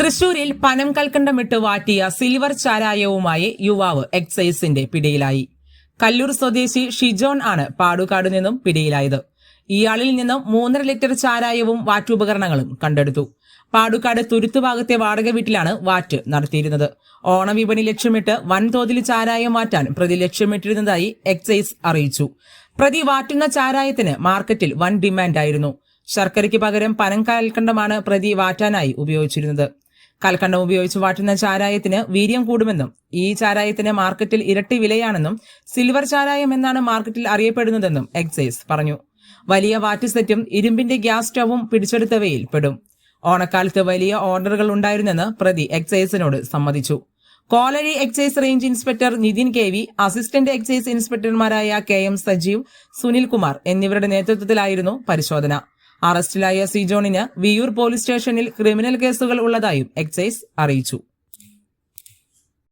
തൃശൂരിൽ പനം കൽക്കണ്ടമിട്ട് വാറ്റിയ സിൽവർ ചാരായവുമായി യുവാവ് എക്സൈസിന്റെ പിടിയിലായി. കല്ലൂർ സ്വദേശി ഷിജോൺ ആണ് പാടുകാട് നിന്നും പിടിയിലായത്. ഇയാളിൽ നിന്നും മൂന്നര ലിറ്റർ ചാരായവും വാറ്റുപകരണങ്ങളും കണ്ടെടുത്തു. പാടുക്കാട് തുരുത്തുഭാഗത്തെ വാടക വീട്ടിലാണ് വാറ്റ് നടത്തിയിരുന്നത്. ഓണവിപണി ലക്ഷ്യമിട്ട് വൻതോതിൽ ചാരായം മാറ്റാൻ പ്രതി ലക്ഷ്യമിട്ടിരുന്നതായി എക്സൈസ് അറിയിച്ചു. പ്രതി വാറ്റുന്ന ചാരായത്തിന് മാർക്കറ്റിൽ വൻ ഡിമാൻഡായിരുന്നു. ശർക്കരയ്ക്ക് പകരം പനം കൽക്കണ്ടമാണ് പ്രതി വാറ്റാനായി ഉപയോഗിച്ചിരുന്നത്. കൽക്കണ്ടം ഉപയോഗിച്ച് വാട്ടുന്ന ചാരായത്തിന് വീര്യം കൂടുമെന്നും ഈ ചാരായത്തിന് മാർക്കറ്റിൽ ഇരട്ടി വിലയാണെന്നും സിൽവർ ചാരായം എന്നാണ് മാർക്കറ്റിൽ അറിയപ്പെടുന്നതെന്നും എക്സൈസ് പറഞ്ഞു. വലിയ വാറ്റ് സെറ്റും ഇരുമ്പിന്റെ ഗ്യാസ് സ്റ്റവും പിടിച്ചെടുത്തവയിൽ പെടും. ഓണക്കാലത്ത് വലിയ ഓർഡറുകൾ ഉണ്ടായിരുന്നെന്ന് പ്രതി എക്സൈസിനോട് സമ്മതിച്ചു. Kolari excise range inspector Nithin K V assistant excise ഇൻസ്പെക്ടർമാരായ K M Sajeev Sunilkumar എന്നിവരുടെ നേതൃത്വത്തിലായിരുന്നു പരിശോധന. അറസ്റ്റിലായ സിജോണിന് വിയൂർ പോലീസ് സ്റ്റേഷനിൽ ക്രിമിനൽ കേസുകൾ ഉള്ളതായും എക്സൈസ് അറിയിച്ചു